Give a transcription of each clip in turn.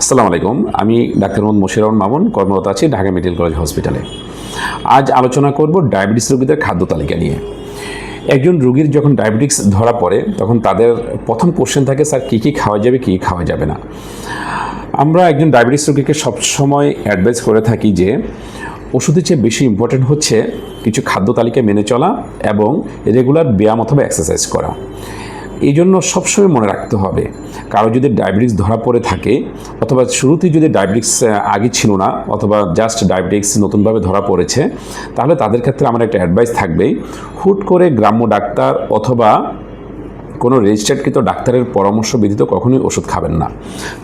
আসসালামু আলাইকুম। আমি ডাক্তার মোহাম্মদ মশিরুর মামুন, কর্মরত আছি ঢাকা মেডিকেল কলেজ হসপিটালে। আজ আলোচনা করব ডায়াবেটিস রোগীদের খাদ্য তালিকা নিয়ে। একজন রোগীর যখন ডায়াবেটিস ধরা পড়ে, তখন তাদের প্রথম কোশ্চেন থাকে, স্যার, কী কী খাওয়া যাবে, কী খাওয়া যাবে না? আমরা একজন ডায়াবেটিস রোগীকে সবসময় অ্যাডভাইস করে থাকি যে, ওষুধের চেয়ে বেশি ইম্পর্টেন্ট হচ্ছে কিছু খাদ্য তালিকা মেনে চলা এবং রেগুলার ব্যায়াম অথবা এক্সারসাইজ করা। এই জন্য সবসময় মনে রাখতে হবে, কারও যদি ডায়াবেটিস ধরা পড়ে থাকে অথবা শুরুতেই যদি ডায়াবেটিস আগে ছিল না অথবা জাস্ট ডায়াবেটিস নতুনভাবে ধরা পড়েছে, তাহলে তাদের ক্ষেত্রে আমার একটা অ্যাডভাইস থাকবেই হুট করে গ্রাম্য ডাক্তার অথবা কোনো রেজিস্টার্ডকৃত ডাক্তারের পরামর্শ ব্যতীত কখনোই ওষুধ খাবেন না।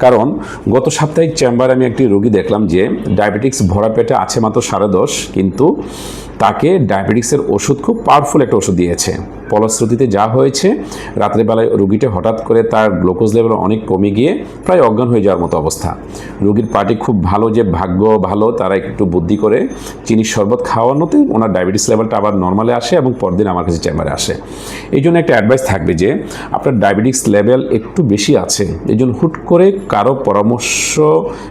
কারণ গত সাপ্তাহিক চেম্বারে আমি একটি রোগী দেখলাম যে ডায়াবেটিক্স ভরা পেটে আছে মাত্র সাড়ে দশ, কিন্তু তাকে ডায়াবেটিক্সের ওষুধ খুব পাওয়ারফুল একটা ওষুধ দিয়েছে। ফলশ্রুতিতে যা হয়েছে, রাত্রেবেলায় রুগীটা হঠাৎ করে তার গ্লুকোজ লেভেল অনেক কমে গিয়ে প্রায় অজ্ঞান হয়ে যাওয়ার মতো অবস্থা। রুগীর পার্টি খুব ভালো যে ভাগ্য ভালো, তারা একটু বুদ্ধি করে চিনির শরবত খাওয়ানোতে ওনার ডায়াবেটিস লেভেলটা আবার নর্মালে আসে এবং পরদিন আমার কাছে চেম্বারে আসে। এই জন্য একটা অ্যাডভাইস থাকবে যে, আপনার ডায়াবেটিস লেভেল একটু বেশি আছে, এই জন্য হুট করে কারও পরামর্শ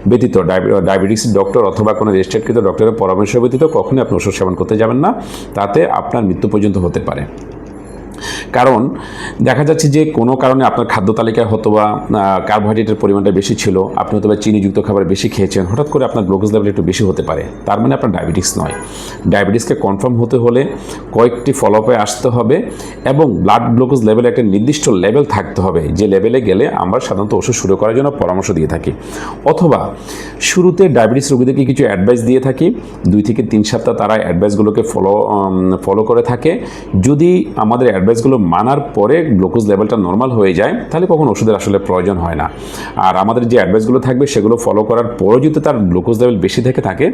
ব্যতীত ডায়াবেটিস ডক্টর অথবা কোনো রেজিস্টার্ডকৃত ডক্টরের পরামর্শ ব্যতীত কখনোই আপনি ওষুধ সেবন করতে যাবেন না তাতে আপনার মৃত্যু পর্যন্ত হতে পারে। কারণ দেখা যাচ্ছে যে কোনো কারণে আপনার খাদ্য তালিকায় হয়তো বা কার্বোহাইড্রেটের পরিমাণটা বেশি ছিল, আপনি হয়তো বা চিনিযুক্ত খাবার বেশি খেয়েছেন, হঠাৎ করে আপনার গ্লুকোজ লেভেল একটু বেশি হতে পারে। তার মানে আপনার ডায়াবেটিস নয়। ডায়াবেটিসকে কনফার্ম হতে হলে কয়েকটি ফলোআপে আসতে হবে এবং ব্লাড গ্লুকোজ লেভেলে একটা নির্দিষ্ট লেভেল থাকতে হবে, যে লেভেলে গেলে আমরা সাধারণত ওষুধ শুরু করার জন্য পরামর্শ দিয়ে থাকি। অথবা শুরুতে ডায়াবেটিস রোগীদেরকে কিছু অ্যাডভাইস দিয়ে থাকি, দুই থেকে তিন সপ্তাহ তারা অ্যাডভাইসগুলোকে ফলো ফলো করে থাকে। যদি আমাদের অ্যাডভাইসগুলো মানার পরে গ্লুকোজ লেভেলটা নর্মাল হয়ে যায়, তাহলে কখন ওষুধের আসলে প্রয়োজন হয় না। আর আমাদের যে অ্যাডভাইসগুলো থাকবে, সেগুলো ফলো করার পরেও যদি তার গ্লুকোজ লেভেল বেশি থেকে থাকে,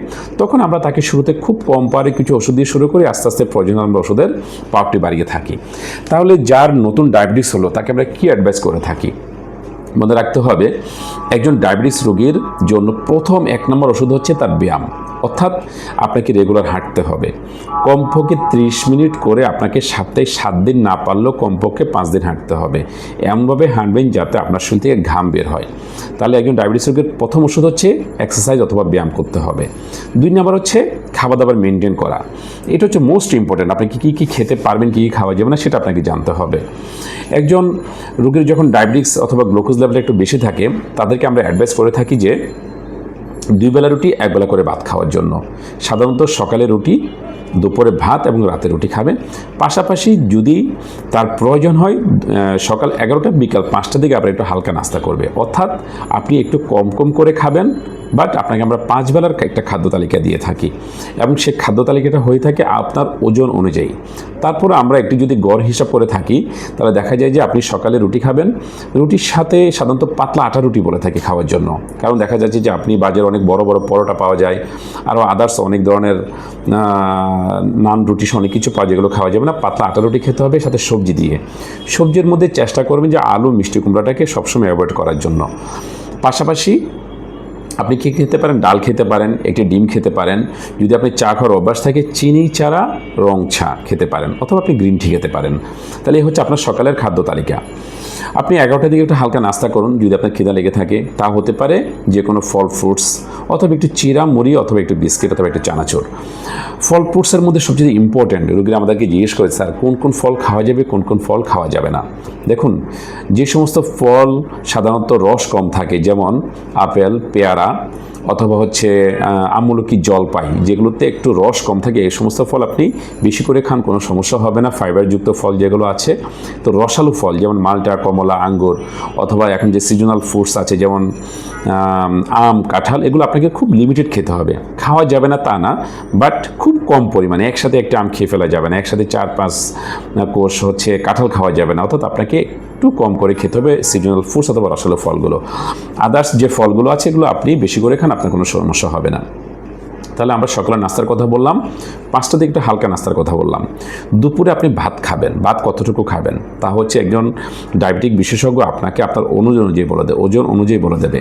তখন আমরা তাকে শুরুতে খুব কম পারে কিছু ওষুধ দিয়ে শুরু করি আস্তে আস্তে প্রয়োজন আমরা ওষুধের পাওয়ারটি বাড়িয়ে থাকি। তাহলে যার নতুন ডায়াবেটিস হলো, তাকে আমরা কী অ্যাডভাইস করে থাকি? মনে রাখতে হবে, একজন ডায়াবেটিস রোগীর জন্য প্রথম এক নম্বর ওষুধ হচ্ছে তার ব্যায়াম। অর্থাৎ আপনাকে রেগুলার হাঁটতে হবে। কমপক্ষে ত্রিশ মিনিট করে আপনাকে সপ্তাহে সাত দিন না পারলেও কমপক্ষে পাঁচ দিন হাঁটতে হবে। এমনভাবে হাঁটবেন যাতে আপনার শরীর থেকে ঘাম বের হয়। তাহলে একজন ডায়াবেটিস রোগের প্রথম ওষুধ হচ্ছে এক্সারসাইজ অথবা ব্যায়াম করতে হবে। দুই নম্বর হচ্ছে খাওয়া দাবার মেনটেন করা। এটা হচ্ছে মোস্ট ইম্পর্টেন্ট আপনি কী কী খেতে পারবেন, কী কী খাওয়া যাবে না সেটা আপনাকে জানতে হবে। একজন রোগীর যখন ডায়াবেটিক্স অথবা গ্লুকোজ লেভেল একটু বেশি থাকে, তাদেরকে আমরা অ্যাডভাইস করে থাকি যে দুই বেলা রুটি একবেলা করে ভাত খাওয়ার জন্য। সাধারণত সকালে রুটি দুপুরে ভাত এবং রাতে রুটি খাবে। পাশাপাশি যদি তার প্রয়োজন হয় সকাল এগারোটা, বিকাল পাঁচটার দিকে আবার একটু হালকা নাস্তা করবে। অর্থাৎ আপনি একটু কম কম করে খাবেন, বাট আপনাকে আমরা পাঁচ বেলার একটা খাদ্য তালিকা দিয়ে থাকি। এবং সেই খাদ্য তালিকাটা হয়ে থাকে আপনার ওজন অনুযায়ী। তারপরে আমরা একটি যদি গড় হিসাব করে থাকি, তাহলে দেখা যায় যে আপনি সকালে রুটি খাবেন। রুটির সাথে সাধারণত পাতলা আটা রুটি বলে থাকি খাওয়ার জন্য। কারণ দেখা যাচ্ছে যে আপনি বাজারে অনেক বড় বড় পরোটা পাওয়া যায়, আরও আদার্স অনেক ধরনের নান, রুটি অনেক কিছু পাওয়া যেগুলো খাওয়া যাবে না। পাতলা আটা রুটি খেতে হবে, সাথে সবজি দিয়ে। সবজির মধ্যে চেষ্টা করবেন যে আলু, মিষ্টি কুমড়াটাকে সবসময় অ্যাভয়েড করার জন্য। পাশাপাশি আপনি কী খেতে পারেন? ডাল খেতে পারেন, একটি ডিম খেতে পারেন। যদি আপনি চা খাওয়ার অভ্যাস থাকে, চিনি, চারা, রং চা খেতে পারেন, অথবা আপনি গ্রিন টি খেতে পারেন। তাহলে এই হচ্ছে আপনার সকালের খাদ্য তালিকা। আপনি এগারোটার দিকে একটু হালকা নাস্তা করুন, যদি আপনার খিদা লেগে থাকে। তা হতে পারে যে কোনো ফল ফ্রুটস, অথবা একটু চিরা মুড়ি, অথবা একটু বিস্কিট, অথবা একটু চানাচুর। ফল ফ্রুটসের মধ্যে সবচেয়ে ইম্পর্ট্যান্ট রোগীরা আমাদেরকে জিজ্ঞেস করে, স্যার, কোন কোন ফল খাওয়া যাবে, কোন কোন ফল খাওয়া যাবে না? দেখুন, যে সমস্ত ফল সাধারণত রস কম থাকে, যেমন আপেল, পেয়ারা অথবা হচ্ছে আমূলকি জলপাই, যেগুলোতে একটু রস কম থাকে, এই সমস্ত ফল আপনি বেশি করে খান, কোনো সমস্যা হবে না। ফাইবারযুক্ত ফল যেগুলো আছে, তো রসালো ফল, যেমন মালটা, কমলা, আঙ্গুর, অথবা এখন যে সিজনাল ফ্রুটস আছে, যেমন, আম কাঁঠাল, এগুলো আপনাকে খুব লিমিটেড খেতে হবে। খাওয়া যাবে না তা না বাট খুব কম পরিমাণে, একসাথে একটা আম খেয়ে ফেলা যাবে না, একসাথে চার, পাঁচ কোর্স হচ্ছে, কাঁঠাল খাওয়া যাবে না, অর্থাৎ আপনাকে একটু কম করে খেতে হবে সিজনাল ফ্রুটস অথবা রসালো ফলগুলো। আদার্স যে ফলগুলো আছে, এগুলো আপনি বেশি করে খান, আপনার কোনো সমস্যা হবে না। তাহলে আমরা সকালে নাস্তার কথা বললাম পাঁচটা দিকে একটু হালকা নাস্তার কথা বললাম। দুপুরে আপনি ভাত খাবেন, ভাত কতটুকু খাবেন? তা হচ্ছে একজন ডায়াবেটিক বিশেষজ্ঞ আপনাকে আপনার অনুযায়ী অনুযায়ী বলে দেবে, ওজন অনুযায়ী বলে দেবে।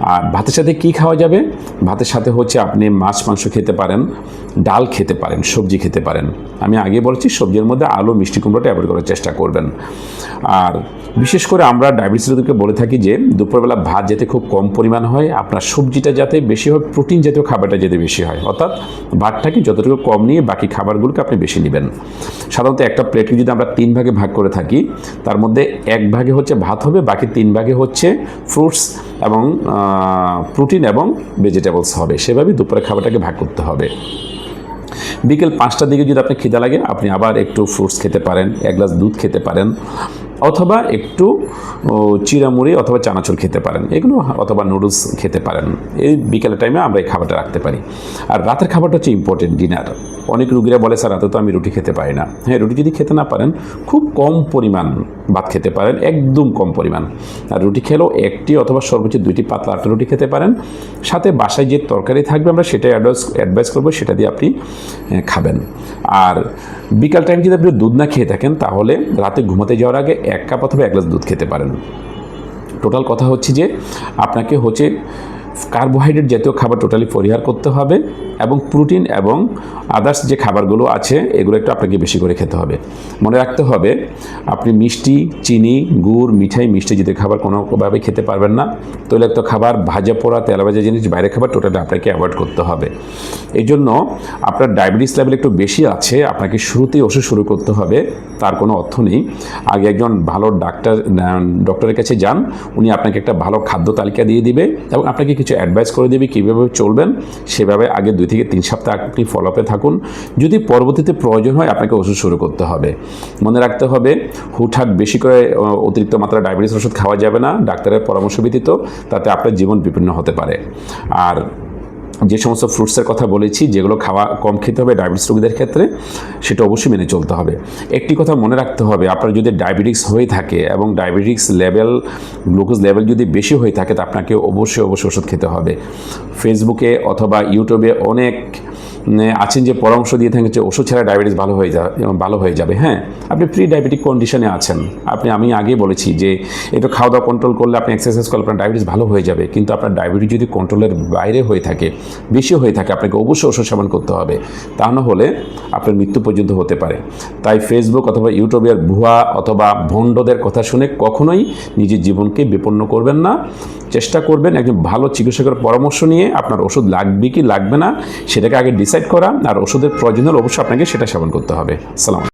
আর ভাতের সাথে কি খাওয়া যাবে? ভাতের সাথে হচ্ছে আপনি মাছ, মাংস খেতে পারেন, ডাল খেতে পারেন, সবজি খেতে পারেন। আমি আগে বলেছি, সবজির মধ্যে আলু, মিষ্টি কুমড়োটা অ্যাভয়েড করার চেষ্টা করবেন। আর বিশেষ করে আমরা ডায়াবেটিস রোগীকে বলে থাকি যে, দুপুরবেলা ভাত যাতে খুব কম পরিমাণ হয়, আপনার সবজিটা যাতে বেশি হয়, প্রোটিন জাতীয় খাবারটা যাতে বেশি হয়। অর্থাৎ ভাতটাকে যতটুকু কম নিয়ে বাকি খাবারগুলোকে আপনি বেশি নেবেন। সাধারণত একটা প্লেটকে যদি আমরা তিন ভাগে ভাগ করে থাকি, তার মধ্যে এক ভাগে হচ্ছে ভাত হবে, বাকি তিন ভাগে হচ্ছে ফ্রুটস এবং প্রোটিন এবং ভেজিটেবলস হবে। সেভাবেই দুপুরে খাবারটাকে ভাগ করতে হবে। বিকেল পাঁচটার দিকে যদি আপনি খিদা লাগে, আপনি আবার একটু ফ্রুটস খেতে পারেন, এক গ্লাস দুধ খেতে পারেন। অথবা একটু ও, চিড়ামুড়ি অথবা চানাচুর খেতে পারেন। এগুলো অথবা নুডলস খেতে পারেন। এই বিকেলের টাইমে আমরা এই খাবারটা রাখতে পারি। আর রাতের খাবারটা হচ্ছে ইম্পর্টেন্ট ডিনার অনেক রুগীরা বলে স্যার রাতে তো আমি রুটি খেতে পারি না। হ্যাঁ রুটি যদি খেতে না পারেন খুব কম পরিমাণ ভাত খেতে পারেন একদম কম পরিমাণ। আর রুটি খেলেও একটি অথবা সর্বোচ্চ দুইটি পাতলা আটটা রুটি খেতে পারেন। সাথে বাসায় যে তরকারি থাকবে আমরা সেটাই অ্যাডভাইস অ্যাডভাইস করব সেটা দিয়ে আপনি খাবেন। আর বিকাল টাইম যদি আপনি দুধ না খেয়ে থাকেন তাহলে রাতে ঘুমাতে যাওয়ার আগে এক কাপ অথবা এক গ্লাস দুধ খেতে পারেন। টোটাল কথা হচ্ছে যে আপনাকে হচ্ছে কার্বোহাইড্রেট জাতীয় খাবার টোটালি পরিহার করতে হবে এবং প্রোটিন এবং আদার্স যে খাবারগুলো আছে, এগুলো একটু আপনাকে বেশি করে খেতে হবে। মনে রাখতে হবে, আপনি মিষ্টি, চিনি, গুড়, মিঠাই, মিষ্টি জাতীয় খাবার কোনোভাবে খেতে পারবেন না। তৈলাক্ত খাবার, ভাজা পোড়া তেল ভাজা জিনিস বাইরে খাবার টোটালি আপনাকে অ্যাভয়েড করতে হবে। এই জন্য আপনার ডায়াবেটিস লেভেল একটু বেশি আছে, আপনাকে শুরুতেই ওষুধ শুরু করতে হবে, তার কোনো অর্থ নেই। আগে একজন ভালো ডাক্তার ডক্টরের কাছে যান, উনি আপনাকে একটা ভালো খাদ্য তালিকা দিয়ে দিবে এবং আপনাকে কিছু অ্যাডভাইস করে দেবে, কীভাবে চলবেন, সেভাবে আগে দুই থেকে তিন সপ্তাহ আপনি ফলো আপে থাকুন। যদি পরবর্তীতে প্রয়োজন হয়, আপনাকে ওষুধ শুরু করতে হবে। মনে রাখতে হবে, হুটহাট বেশি করে অতিরিক্ত মাত্রা ডায়াবেটিস ওষুধ খাওয়া যাবে না, ডাক্তারের পরামর্শ ব্যতীত, তাতে আপনার জীবন বিপন্ন হতে পারে। আর যে সমস্ত ফ্রুটসের কথা বলেছি, যেগুলো খাওয়া কম খেতে হবে ডায়াবেটিস রোগীদের ক্ষেত্রে, সেটা অবশ্যই মেনে চলতে হবে। একটি কথা মনে রাখতে হবে, আপনার যদি ডায়াবেটিক্স হয়ে থাকে এবং ডায়াবেটিক্স লেভেল গ্লুকোজ লেভেল যদি বেশি হয়ে থাকে, তা আপনাকে অবশ্যই অবশ্যই ওষুধ খেতে হবে। ফেসবুকে অথবা ইউটিউবে অনেক আছেন যে পরামর্শ দিয়ে থাকেন যে ওষুধ ছাড়া ডায়াবেটিস ভালো হয়ে যাবে ভালো হয়ে যাবে। হ্যাঁ আপনি প্রি ডায়াবেটিক কন্ডিশনে আছেন। আপনি, আমি আগে বলেছি যে একটু খাওয়া দাওয়া কন্ট্রোল করলে আপনি এক্সারসাইজ করলে আপনার ডায়াবেটিস ভালো হয়ে যাবে। কিন্তু আপনার ডায়াবেটিস যদি কন্ট্রোলের বাইরে হয়ে থাকে বেশি হয়ে থাকে, আপনাকে অবশ্যই ওষুধ সেবন করতে হবে। তা না হলে আপনার মৃত্যু পর্যন্ত হতে পারে। তাই ফেসবুক অথবা ইউটিউবের ভুয়া অথবা ভণ্ডদের কথা শুনে কখনোই নিজের জীবনকে বিপন্ন করবেন না। চেষ্টা করবেন একজন ভালো চিকিৎসকের পরামর্শ নিয়ে আপনার ওষুধ লাগবে কি লাগবে না, সেটাকে আগে ডিসাইড করা আর ওষুধের প্রয়োজন হলে অবশ্যই আপনাকে সেটা সেবন করতে হবে। সালাম